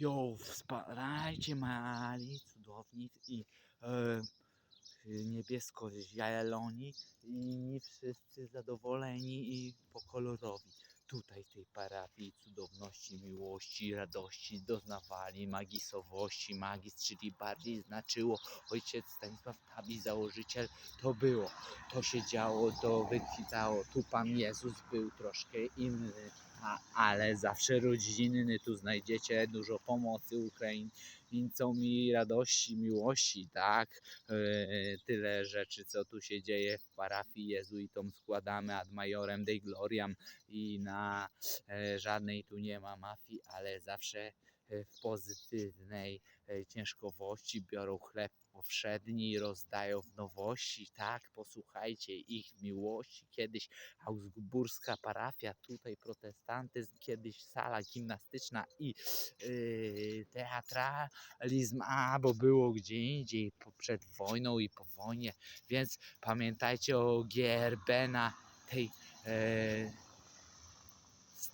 Jo, wsparajcie mali, cudowni i e, niebiesko-zieloni i wszyscy zadowoleni i pokolorowi. Tutaj tej parafii cudowności, miłości, radości doznawali magisowości. Magis, czyli bardziej znaczyło ojciec Stanisław Tabi, założyciel, to było. To się działo, to wykwitało. Tu Pan Jezus był troszkę inny, ale zawsze rodzinny. Tu znajdziecie dużo pomocy Ukraińcom i radości, miłości, tak? E, tyle rzeczy, co tu się dzieje w parafii jezuitom składamy ad majorem Dei Gloriam i na e, żadnej tu nie ma mafii, ale zawsze w pozytywnej e, ciężkowości biorą chleb powszedni rozdają w nowości, tak? Posłuchajcie ich miłości. Kiedyś augsburska parafia, tutaj protestantyzm, kiedyś sala gimnastyczna i yy, teatralizm, a bo było gdzie indziej przed wojną i po wojnie, więc pamiętajcie o GRB na tej e,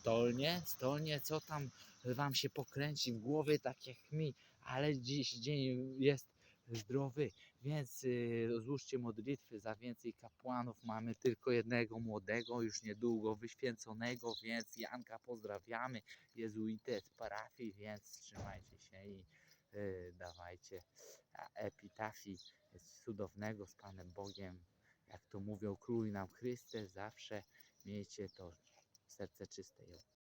stolnie, stolnie, co tam wam się pokręci w głowie, tak jak mi, ale dziś dzień jest zdrowy, więc y, złóżcie modlitwy za więcej kapłanów. Mamy tylko jednego młodego, już niedługo wyświęconego, więc Janka pozdrawiamy, jezuitę z parafii, więc trzymajcie się i y, dawajcie epitafii cudownego z Panem Bogiem. Jak to mówią, króluj nam Chryste, zawsze miejcie to серце чисте його.